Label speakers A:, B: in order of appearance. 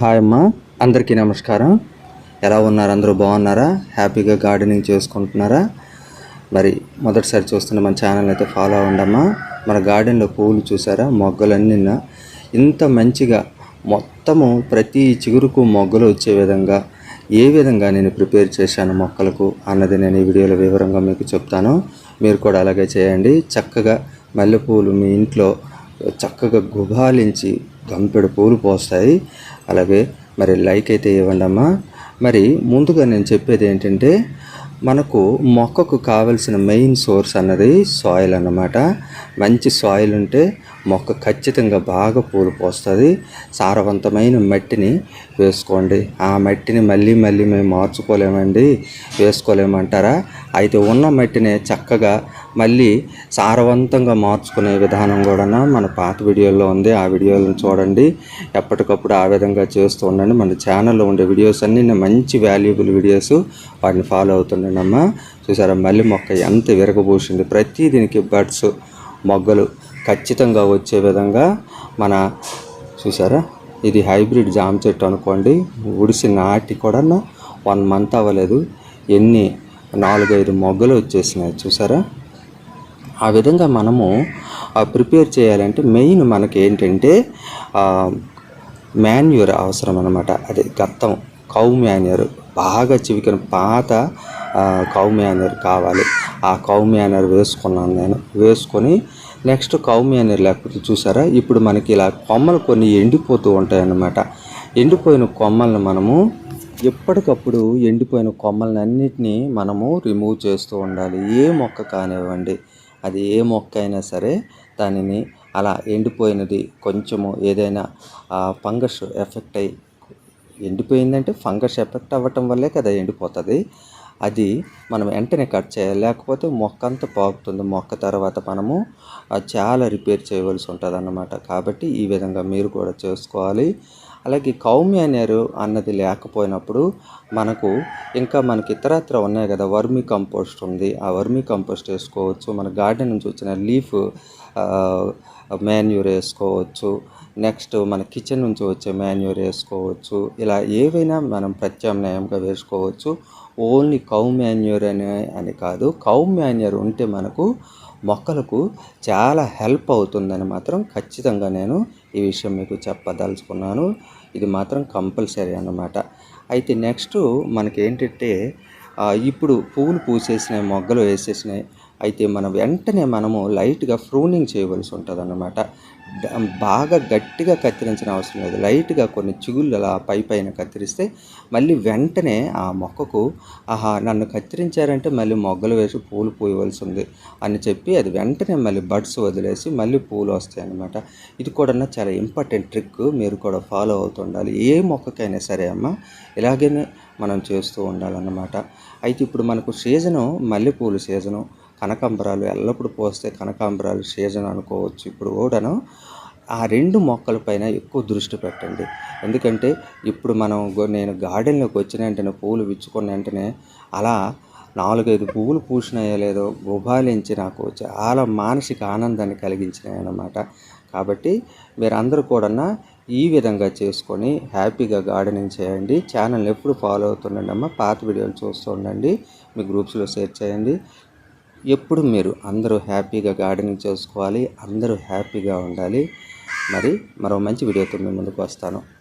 A: Hi అమ్మ అందరికీ నమస్కారం. ఎలా ఉన్నారు? అందరూ బాగున్నారా? హ్యాపీగా గార్డెనింగ్ చేసుకుంటున్నారా? మరి మొదటిసారి చూస్తున్న మన ఛానల్ అయితే ఫాలో అవ్వండమ్మా మన గార్డెన్లో పువ్వులు చూసారా? మొగ్గలన్నీ ఇంత మంచిగా మొత్తము ప్రతి చిగురుకు మొగ్గలు వచ్చే విధంగా ఏ విధంగా నేను ప్రిపేర్ చేశాను మొక్కలకు అన్నది నేను ఈ వీడియోలో వివరంగా మీకు చెప్తాను. మీరు కూడా అలాగే చేయండి. చక్కగా మల్లెపూలు మీ ఇంట్లో చక్కగా గుబాలించి గంపెడు పూలు పోస్తాయి. అలాగే మరి లైక్ అయితే ఇవ్వండమ్మా. మరి ముందుగా నేను చెప్పేది ఏంటంటే మనకు మొక్కకు కావలసిన మెయిన్ సోర్స్ అన్నది సాయిల్ అన్నమాట. మంచి సాయిల్ ఉంటే మొక్క ఖచ్చితంగా బాగా పూలు పోస్తుంది. సారవంతమైన మట్టిని వేసుకోండి. ఆ మట్టిని మళ్ళీ మళ్ళీ మేము మార్చుకోలేమండి. వేసుకోలేమంటారా? అయితే ఉన్న మట్టినే చక్కగా మళ్ళీ సారవంతంగా మార్చుకునే విధానం కూడా మన పాత వీడియోలో ఉంది. ఆ వీడియోలను చూడండి. ఎప్పటికప్పుడు ఆ విధంగా చేస్తూ ఉండండి. మన ఛానల్లో ఉండే వీడియోస్ అన్నీ మంచి వాల్యుబుల్ వీడియోస్ వాటిని ఫాలో అవుతుండండి అమ్మ చూసారా? మళ్ళీ మొక్క ఎంత విరగబూసింది. ప్రతి దీనికి బడ్స్ మొగ్గలు ఖచ్చితంగా వచ్చే విధంగా మన చూసారా? ఇది హైబ్రిడ్ జామ చెట్టు అనుకోండి. ఉడిసి నాటి కూడా వన్ మంత్ అవ్వలేదు. ఎన్ని నాలుగైదు మొగ్గలు వచ్చేసినాయి. చూసారా? ఆ విధంగా మనము ప్రిపేర్ చేయాలంటే మెయిన్ మనకి ఏంటంటే మాన్యూర్ అవసరం అనమాట అదే గత్తం కౌ మాన్యూర్. బాగా చివికిన పాత కౌ మాన్యూర్ కావాలి. ఆ కౌ మాన్యూర్ వేసుకున్నాను నేను. వేసుకొని నెక్స్ట్ కౌ మాన్యూర్ లేకపోతే చూసారా? ఇప్పుడు మనకి ఇలా కొమ్మలు కొన్ని ఎండిపోతూ ఉంటాయి అన్నమాట ఎండిపోయిన కొమ్మలను మనము ఎప్పటికప్పుడు ఎండిపోయిన కొమ్మలను అన్నిటినీ మనము రిమూవ్ చేస్తూ ఉండాలి. ఏ మొక్క కానివ్వండి అది ఏ మొక్క అయినా సరే దానిని అలా ఎండిపోయినది కొంచెము ఏదైనా ఫంగస్ ఎఫెక్ట్ అయ్యి ఎండిపోయిందంటే ఫంగస్ ఎఫెక్ట్ అవ్వటం వల్లే కదా ఎండిపోతుంది. అది మనం వెంటనే కట్ చేయాలి. లేకపోతే మొక్క అంతా పాకుతుంది మొక్క తర్వాత మనము చాలా రిపేర్ చేయవలసి ఉంటుంది అన్నమాట కాబట్టి ఈ విధంగా మీరు కూడా చేసుకోవాలి. అలాగే కౌమ్యానేరు అన్నది లేకపోయినప్పుడు మనకు ఇంకా మనకి ఇతరత్ర ఉన్నాయి కదా వర్మీ కంపోస్ట్ ఉంది. ఆ వర్మీ కంపోస్ట్ వేసుకోవచ్చు మన గార్డెన్ నుంచి వచ్చిన లీఫ్ మాన్యూర్ వేసుకోవచ్చు. నెక్స్ట్ మన కిచెన్ నుంచి వచ్చే మాన్యూర్ వేసుకోవచ్చు. ఇలా ఏవైనా మనం ప్రత్యామ్నాయంగా వేసుకోవచ్చు. ఓన్లీ కౌ మాన్యూర్ అనే అని కాదు కౌ మాన్యూర్ ఉంటే మనకు మొక్కలకు చాలా హెల్ప్ అవుతుందని మాత్రం ఖచ్చితంగా నేను ఈ విషయం మీకు చెప్పదలుచుకున్నాను. ఇది మాత్రం కంపల్సరీ అన్నమాట. అయితే నెక్స్ట్ మనకి ఏంటంటే ఇప్పుడు పువ్వులు పూసేసినాయి మొగ్గలు వేసేసినాయి అయితే మనం వెంటనే మనము లైట్గా ఫ్రూనింగ్ చేయవలసి ఉంటుంది అన్నమాట బాగా గట్టిగా కత్తిరించిన అవసరం లేదు. లైట్గా కొన్ని చిగుళ్ళు అలా పై పైన కత్తిరిస్తే మళ్ళీ వెంటనే ఆ మొక్కకు ఆహా నన్ను కత్తిరించారంటే మళ్ళీ మొగ్గలు వేసి పూలు పూయవలసి ఉంది అని చెప్పి అది వెంటనే మళ్ళీ బడ్స్ వదిలేసి మళ్ళీ పూలు వస్తాయి అన్నమాట ఇది కూడా చాలా ఇంపార్టెంట్ ట్రిక్. మీరు కూడా ఫాలో అవుతుండాలి. ఏ మొక్కకైనా సరే అమ్మ ఇలాగనే మనం చేస్తూ ఉండాలన్నమాట. అయితే ఇప్పుడు మనకు సీజను మల్లెపూలు సీజను కనకాంబరాలు ఎల్లప్పుడూ పోస్తే కనకాంబరాలు సీజన్ అనుకోవచ్చు ఇప్పుడు కూడాను. ఆ రెండు మొక్కలపైన ఎక్కువ దృష్టి పెట్టండి. ఎందుకంటే ఇప్పుడు మనం నేను గార్డెన్లోకి వచ్చిన వెంటనే పువ్వులు విచ్చుకున్న వెంటనే అలా నాలుగైదు పువ్వులు పూసినాయో లేదో గుబాలించి నాకు చాలా మానసిక ఆనందాన్ని కలిగించినాయి అన్నమాట కాబట్టి మీరందరూ కూడా ఈ విధంగా చేసుకొని హ్యాపీగా గార్డెనింగ్ చేయండి. ఛానల్ ఎప్పుడు ఫాలో అవుతుండండి అమ్మ పాత వీడియోలు చూస్తూ ఉండండి. మీ గ్రూప్స్లో షేర్ చేయండి. ఎప్పుడు మీరు అందరూ హ్యాపీగా గార్డెనింగ్ చేసుకోవాలి అందరూ హ్యాపీగా ఉండాలి. మరి మరో మంచి వీడియోతో మీ ముందుకు వస్తాను.